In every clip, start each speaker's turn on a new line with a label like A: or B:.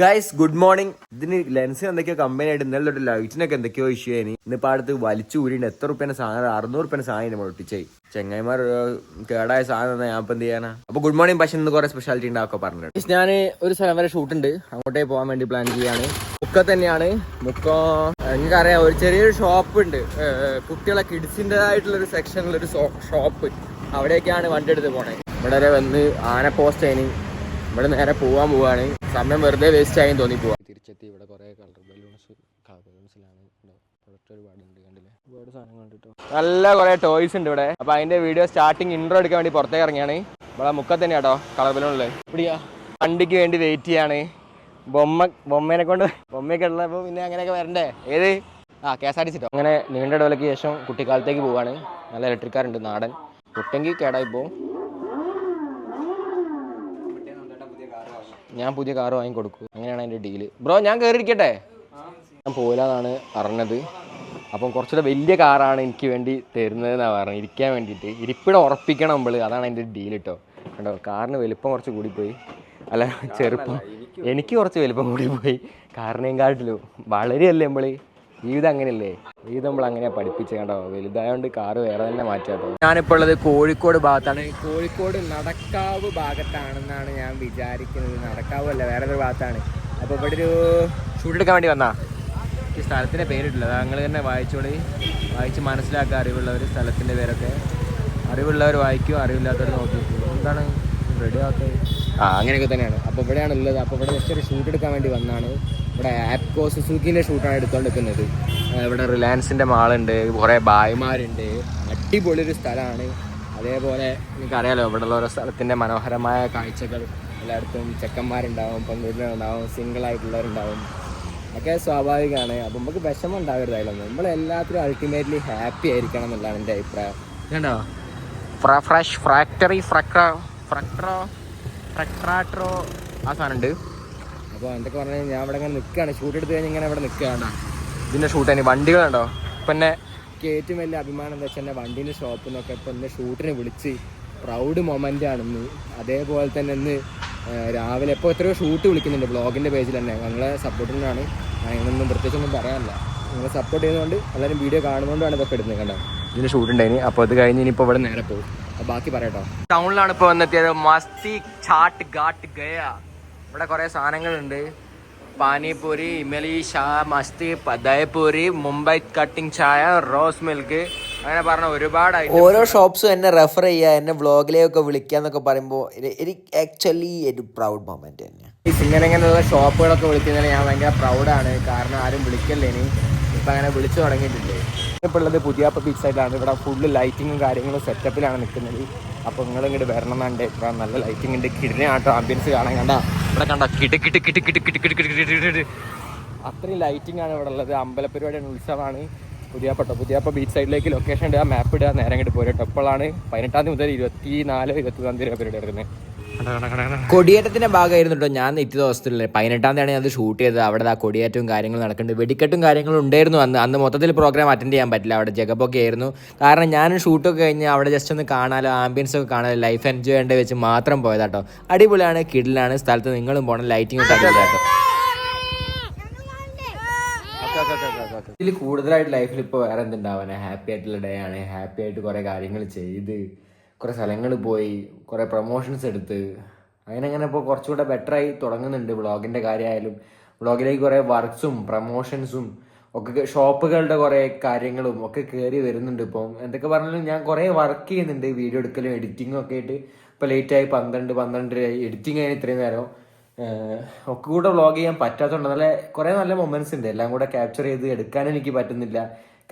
A: Guys good morning ഇതിന് ലെൻസിന് എന്തൊക്കെയോ company ആയിട്ട് ഇന്നലെ തൊട്ട് ലൈറ്റിനൊക്കെ എന്തൊക്കെയോ ഇഷ്യൂ ആയി. ഇന്നിപ്പോ അടുത്ത് വലിച്ചു ഊരിണ്ട് എത്ര റുപ്യ സാധനം അറുന്നൂറ് റുപ്യ സാധനം നമ്മൾ ഒട്ടിച്ചേ ചെങ്ങായിമാർ കേടായ സാധനം തന്നാ ഞാൻ ഇപ്പം എന്ത് ചെയ്യാനാ? അപ്പൊ ഗുഡ് മോർണിംഗ് പക്ഷെ ഇന്ന് കുറെ സ്പെഷ്യാലിറ്റി ഉണ്ടാക്കുക പറഞ്ഞിട്ടുണ്ട്. ഞാൻ ഒരു സ്ഥലം വരെ ഷൂട്ട് ഉണ്ട്. അങ്ങോട്ടേ പോകാൻ വേണ്ടി പ്ലാൻ ചെയ്യാണ്. മുക്ക തന്നെയാണ്. മുക്ക എനിക്കറിയാം ഒരു ചെറിയൊരു ഷോപ്പ് ഉണ്ട്. കുട്ടികളെ കിഡ്സിന്റെതായിട്ടുള്ളൊരു സെക്ഷനിലൊരു ഷോപ്പ് അവിടേക്കാണ് വണ്ടി എടുത്ത് പോണേ. ഇവിടെ വന്ന് ആന പോസ്റ്റ് അതിന് ഇവിടെ നേരെ പോവാൻ പോവാണ്. സമയം വെറുതെ വേസ്റ്റ് ആയി തോന്നി പോവാ തിരിച്ചെത്തി. ഇവിടെ കുറെ കളർ ബലൂൺസ് ബലൂൺസിലാണ് ഒരുപാടുണ്ട് കണ്ടില്ലേ? നല്ല കുറെ ടോയ്സ് ഉണ്ട് ഇവിടെ. അപ്പൊ അതിന്റെ വീഡിയോ സ്റ്റാർട്ടിങ് ഇൻട്രോ എടുക്കാൻ വേണ്ടി പുറത്തേക്ക് ഇറങ്ങിയാണ്. ഇവിടെ മുക്കത്ത് തന്നെ കേട്ടോ കളർ ബലൂണിൽ ഇവിടെയാ. വണ്ടിക്ക് വേണ്ടി വെയിറ്റ് ചെയ്യാണ്. ബൊമ്മ ബൊമ്മേനെ കൊണ്ട് ബൊമ്മയൊക്കെ ഉള്ളപ്പോൾ പിന്നെ അങ്ങനെയൊക്കെ വരണ്ടേ? ഏത്? ആ കെ എസ് ആർ ടി സിട്ടോ അങ്ങനെ നീണ്ട ഇടവേളയ്ക്ക് ശേഷം കുട്ടിക്കാലത്തേക്ക് പോവാണ്. നല്ല ഇലക്ട്രിക് ഉണ്ട് നാടൻ. കുട്ടെങ്കിൽ കേടായി പോവും ഞാൻ പുതിയ കാർ വാങ്ങി കൊടുക്കും അങ്ങനെയാണ് അതിന്റെ ഡീൽ ബ്രോ ഞാൻ കയറിയിരിക്കട്ടെ ഞാൻ പോയില്ലാന്നാണ് അറിഞ്ഞത് അപ്പം കുറച്ചുകൂടെ വലിയ കാറാണ് എനിക്ക് വേണ്ടി തരുന്നതെന്നാണ് പറഞ്ഞത്. ഇരിക്കാൻ വേണ്ടിയിട്ട്. ഇരിപ്പിടം ഉറപ്പിക്കണം നമ്മൾ അതാണ് അതിന്റെ ഡീൽ കേട്ടോ കണ്ടോ കാറിന് വലിപ്പം കുറച്ച് കൂടിപ്പോയി. അല്ല ചെറുപ്പം. എനിക്ക് കുറച്ച് വലിപ്പം കൂടിപ്പോയി. കാറിനെയും കാട്ടിലും. വളരെയല്ലേ നമ്മൾ ജീവിതം അങ്ങനെയല്ലേ? ജീവിതം നമ്മൾ അങ്ങനെ പഠിപ്പിച്ച് കേട്ടോ വലുതായോണ്ട് കാറ് വേറെ തന്നെ മാറ്റാട്ടോ ഞാനിപ്പോൾ ഉള്ളത് കോഴിക്കോട് ഭാഗത്താണ്. കോഴിക്കോട് നടക്കാവ് ഭാഗത്താണെന്നാണ് ഞാൻ വിചാരിക്കുന്നത്. നടക്കാവ് അല്ല വേറെ ഒരു ഭാഗത്താണ്. അപ്പോൾ ഇവിടെ ഒരു ഷൂട്ട് എടുക്കാൻ വേണ്ടി വന്നാ. ഈ സ്ഥലത്തിന്റെ പേരിട്ടില്ല. നിങ്ങൾ തന്നെ വായിച്ചോളി. വായിച്ച് മനസ്സിലാക്കുക അറിവുള്ളവർ സ്ഥലത്തിന്റെ പേരൊക്കെ. അറിവുള്ളവർ വായിക്കും അറിവില്ലാത്തവർ നോക്കി എന്താണ്? റെഡി ആകത്തെ ആ അങ്ങനെയൊക്കെ തന്നെയാണ്. അപ്പോൾ ഇവിടെയാണ് ഉള്ളത്. അപ്പോൾ ഇവിടെ ജസ്റ്റ് ഒരു ഷൂട്ട് എടുക്കാൻ വേണ്ടി വന്നാണ്. ഇവിടെ ആപ്കോ സുസുക്കിന്റെ ഷൂട്ടാണ് എടുത്തുകൊണ്ടിരിക്കുന്നത് ഇവിടെ റിലയൻസിന്റെ മാളുണ്ട്. കുറേ ബായ്മാരുണ്ട് അടിപൊളി ഒരു സ്ഥലമാണ്. അതേപോലെ എനിക്കറിയാലോ ഇവിടെയുള്ള ഓരോ സ്ഥലത്തിന്റെ മനോഹരമായ കാഴ്ചകൾ. എല്ലായിടത്തും ചെക്കന്മാരുണ്ടാവും പെൺകുട്ടികളുണ്ടാവും സിംഗിൾ ആയിട്ടുള്ളവരുണ്ടാവും. ഒക്കെ സ്വാഭാവികമാണ്. അപ്പം നമുക്ക് വിഷമം ഉണ്ടാവരുത് അതിലൊന്നും. നമ്മൾ എല്ലാത്തിലും അൾട്ടിമേറ്റ്ലി ഹാപ്പി ആയിരിക്കണം എന്നുള്ളതാണ് എന്റെ അഭിപ്രായം. കണ്ടോ ഫ്രഷ് ഫ്രാക്ടറി ഫ്രക്ട ഫ്രക്ട്രോ ഫ്രക്ട്രാട്രോ ആ സാധനമുണ്ട്. അപ്പോൾ എന്തൊക്കെ പറഞ്ഞാൽ ഞാൻ ഇവിടെ ഇങ്ങനെ നിൽക്കുകയാണ്. ഷൂട്ട് എടുത്ത് കഴിഞ്ഞ് ഇങ്ങനെ ഇവിടെ നിൽക്കുകയാണ്. ഇതിന്റെ ഷൂട്ട് തന്നെ വണ്ടികളുണ്ടോ? ഇപ്പം എന്നെ എനിക്ക് ഏറ്റവും വലിയ അഭിമാനം എന്താ വെച്ചാൽ എന്റെ വണ്ടീന്റെ ഷോപ്പിൽ നിന്നൊക്കെ ഇപ്പം എന്നെ ഷൂട്ടിന് വിളിച്ച് പ്രൗഡ് മൊമെന്റ് ആണെന്ന് അതേപോലെ തന്നെ ഇന്ന് രാവിലെ ഇപ്പോൾ എത്രയോ ഷൂട്ട് വിളിക്കുന്നുണ്ട് ബ്ലോഗിന്റെ പേജിൽ തന്നെ. ഞങ്ങളെ സപ്പോർട്ടിനാണ്. അതിനൊന്നും പ്രത്യേകിച്ചൊന്നും പറയാനില്ല. നിങ്ങളെ സപ്പോർട്ട് ചെയ്യുന്നതുകൊണ്ട് എല്ലാവരും വീഡിയോ കാണുന്നതുകൊണ്ടാണ് ഇതൊക്കെ എടുക്കുന്നത് കണ്ടത് ഇതിന് ഷൂട്ട് ഉണ്ടായിന്. അപ്പോൾ അത് കഴിഞ്ഞ് ഇനിയിപ്പോൾ ഇവിടെ നേരെ പോകും. ബാക്കി പറയട്ടോ. ടൗണിലാണ് ഇപ്പോൾ വന്നെത്തിയത്. മസ്തി ചാട്ട് ഘാട്ട് ഗയ. ഇവിടെ കുറേ സാധനങ്ങളുണ്ട്. പാനിപൂരി ഇമലി ഷാ മസ്തി ദയപൂരി Mumbai cutting chai rose milk. അങ്ങനെ പറഞ്ഞ ഒരുപാട്
B: ഓരോ ഷോപ്സും എന്നെ റെഫർ ചെയ്യുക എന്നെ വ്ളോഗിലേക്കൊക്കെ വിളിക്കുക എന്നൊക്കെ പറയുമ്പോൾ എനിക്ക് ആക്ച്വലി ഒരു പ്രൗഡ് മൊമെന്റ് തന്നെ
A: ഇങ്ങനെ ഇങ്ങനെയുള്ള ഷോപ്പുകളൊക്കെ വിളിക്കുന്നതിന് ഞാൻ ഭയങ്കര പ്രൗഡാണ് കാരണം ആരും വിളിക്കല്ലേ ഇനി ഇപ്പം അങ്ങനെ വിളിച്ചു തുടങ്ങിയിട്ടുണ്ട്. ഇപ്പോൾ ഉള്ളത് പുതിയാപ്പ ബീച്ച് സൈഡാണ് ഇവിടെ ഫുള്ള് ലൈറ്റിങ്ങും കാര്യങ്ങളും സെറ്റപ്പിലാണ് നിൽക്കുന്നത്. അപ്പോൾ നിങ്ങളിങ്ങോട്ട് വരണം എന്നുണ്ട്. ഇപ്പം നല്ല ലൈറ്റിംഗ് ഉണ്ട്. കിടിനെ ആട്ടോ. ആംബിയൻസ് കാണാൻ കണ്ട. ഇവിടെ കണ്ട. കിട്ടി കിട്ടി കിട്ടി കിട്ടി കിട്ടി കിട്ടി കിട്ടി കിട്ടി അത്രയും ലൈറ്റിംഗ് ആണ് ഇവിടെ ഉള്ളത്. അമ്പലപ്പരിപാടിയാണ് ഉത്സവമാണ്. പുതിയാപ്പട്ടോ പുതിയാപ്പ ബീച്ച് സൈഡിലേക്ക് ലൊക്കേഷൻ ഇടുക മാപ്പ് ഇടുക. നേരെ ഇങ്ങോട്ട് പോരട്ടോ ഇപ്പോഴാണ് പതിനെട്ടാം തീയതി മുതൽ ഇരുപത്തി നാല് ഇരുപത്തി മൂന്നാം തീയതി പരിപാടി എടുക്കുന്നത്
B: കൊടിയേറ്റത്തിന്റെ ഭാഗമായിരുന്നു കേട്ടോ ഞാൻ നിത്യ ദിവസത്തിലെ പതിനെട്ടാം തീയതി ഞാൻ അത് ഷൂട്ട് ചെയ്തത്. അവിടെ ആ കൊടിയേറ്റവും കാര്യങ്ങളും നടക്കുന്നുണ്ട്. വെടിക്കെട്ടും കാര്യങ്ങളും ഉണ്ടായിരുന്നു അന്ന്. അന്ന് മൊത്തത്തിൽ പ്രോഗ്രാം അറ്റൻഡ് ചെയ്യാൻ പറ്റില്ല. അവിടെ ജഗബൊക്കെ ആയിരുന്നു. കാരണം ഞാനും ഷൂട്ടൊക്കെ കഴിഞ്ഞ് അവിടെ ജസ്റ്റ് ഒന്ന് കാണാലോ ആംബിയൻസ് ഒക്കെ കാണാലോ ലൈഫ് എൻജോയ് ചെയ്യേണ്ട വെച്ച് മാത്രം പോയതാട്ടോ അടിപൊളിയാണ് കിഡിലാണ് സ്ഥലത്ത് നിങ്ങളും പോകണം ലൈറ്റിംഗ് ഒക്കെ അടിപൊളിയാട്ടോ ഇതിൽ കൂടുതലായിട്ട് ലൈഫിൽ ഇപ്പോൾ വേറെ എന്തുണ്ടാവാനാണ് ഹാപ്പി ആയിട്ടുള്ള ഡേ ആണ്. ഹാപ്പി ആയിട്ട് കുറേ കാര്യങ്ങൾ ചെയ്ത്. കുറേ സ്ഥലങ്ങൾ പോയി കുറേ പ്രൊമോഷൻസ് എടുത്ത്. അങ്ങനെ അങ്ങനെ ഇപ്പോൾ കുറച്ചുകൂടെ ബെറ്ററായി തുടങ്ങുന്നുണ്ട് വ്ളോഗിന്റെ കാര്യമായാലും. വ്ളോഗിലേക്ക് കുറേ വർക്ക്സും പ്രൊമോഷൻസും ഒക്കെ ഷോപ്പുകളുടെ കുറേ കാര്യങ്ങളും ഒക്കെ കയറി വരുന്നുണ്ട് ഇപ്പം. എന്തൊക്കെ പറഞ്ഞാലും ഞാൻ കുറേ വർക്ക് ചെയ്യുന്നുണ്ട്. വീഡിയോ എടുക്കലും എഡിറ്റിങ്ങും ഒക്കെ ആയിട്ട്. ഇപ്പോൾ ലേറ്റായി പന്ത്രണ്ട് പന്ത്രണ്ടരയായി എഡിറ്റിംഗ് ആയി ഇത്രയും നേരം. ഒക്കെ കൂടെ വ്ളോഗ് ചെയ്യാൻ പറ്റാത്തതുകൊണ്ട് നല്ല കുറേ നല്ല മൊമെന്റ്സ് ഉണ്ട്. എല്ലാം കൂടെ ക്യാപ്ചർ ചെയ്ത് എടുക്കാനും എനിക്ക് പറ്റുന്നില്ല.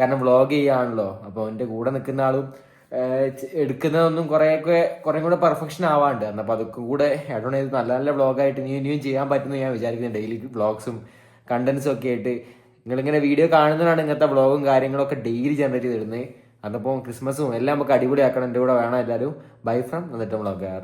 B: കാരണം വ്ളോഗ് ചെയ്യാണല്ലോ. അപ്പോൾ എന്റെ കൂടെ നിൽക്കുന്ന ആളും എടുക്കുന്നതൊന്നും കുറേയൊക്കെ കുറേ കൂടെ പെർഫെക്ഷൻ ആവാണ്ട്. അപ്പോൾ അതൊക്കെ കൂടെ ആഡ് ചെയ്ത് നല്ല നല്ല വ്ളോഗായിട്ട് ഇനി ഇനിയും ചെയ്യാൻ പറ്റുന്നു ഞാൻ വിചാരിക്കുന്നു ഡെയിലി ബ്ലോഗ്സും കണ്ടന്റ്സും ഒക്കെ ആയിട്ട്. നിങ്ങളിങ്ങനെ വീഡിയോ കാണുന്നതാണ് ഇങ്ങനത്തെ വ്ളോഗും കാര്യങ്ങളൊക്കെ ഡെയിലി ജനറേറ്റ് ചെയ്തിരുന്നത് അതപ്പോൾ ക്രിസ്മസും എല്ലാം നമുക്ക് അടിപൊളിയാക്കണം. എന്റെ കൂടെ വേണം എല്ലാവരും. ബൈ ഫ്രം എന്നിട്ട് വ്ളോഗാർ